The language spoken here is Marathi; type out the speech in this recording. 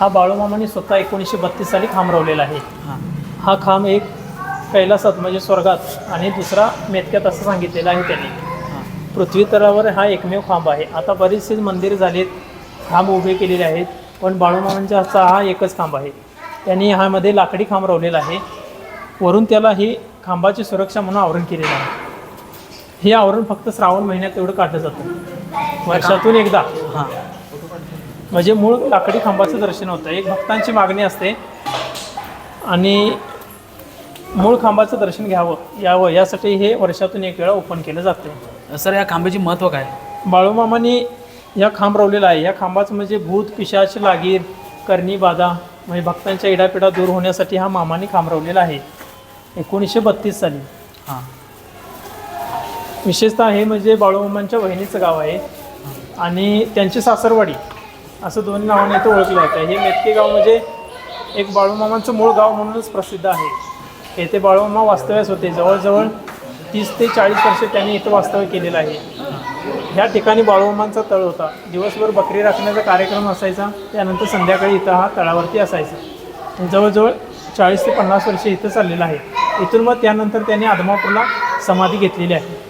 हा बाळूमामाने स्वतः एकोणीसशे बत्तीस साली खांब रवलेला आहे. हां. खांब एक कैलासात म्हणजे स्वर्गात आणि दुसरा मेतक्यात असं सांगितलेलं आहे त्यांनी. पृथ्वी तलावर हा एकमेव खांब आहे. आता बरेचसे मंदिर झालेत खांब उभे केलेले आहेत पण बाळूमामांच्या हातचा हा एकच खांब आहे. त्यांनी ह्यामध्ये लाकडी खांब रवलेला आहे. वरून त्याला ही खांबाची सुरक्षा म्हणून आवरण केलेलं आहे. हे आवरण फक्त श्रावण महिन्यात तेवढं काढलं जातं. वर्षातून एकदा. हां. म्हणजे मूळ लाकडी खांबाचं दर्शन होतं. एक भक्तांची मागणी असते. आणि मूळ खांबाचं दर्शन घ्यावं यावं यासाठी हे वर्षातून एक वेळा ओपन केलं जातं. सर या खांबाची महत्त्व काय? बाळूमामाने या खांब रवलेला आहे. या खांबाचं म्हणजे भूत पिशाच लागीर करणी बाधा म्हणजे भक्तांच्या इडापिडा दूर होण्यासाठी हा मामाने खांब रवलेला आहे. एकोणीसशे बत्तीस साली. हां. विशेषतः हे म्हणजे बाळूमामांच्या बहिणीचं गाव आहे. आणि त्यांची सासरवाडी. असं दोन्ही नावाने इथं ओळखलं जातं. हे मेतके गाव म्हणजे एक बाळूमामांचं मूळ गाव म्हणूनच प्रसिद्ध आहे. येथे बाळूमामा वास्तव्यास होते. जवळजवळ तीस ते चाळीस वर्षे त्यांनी इथं वास्तव्य केलेलं आहे. ह्या ठिकाणी बाळूमामांचा तळ होता. दिवसभर बकरी राखण्याचा कार्यक्रम असायचा. त्यानंतर संध्याकाळी इथं हा तळावरती असायचा. जवळजवळ चाळीस ते पन्नास वर्षे इथं चाललेलं आहे. इथून मग त्यानंतर त्यांनी आदमापूरला समाधी घेतलेली आहे.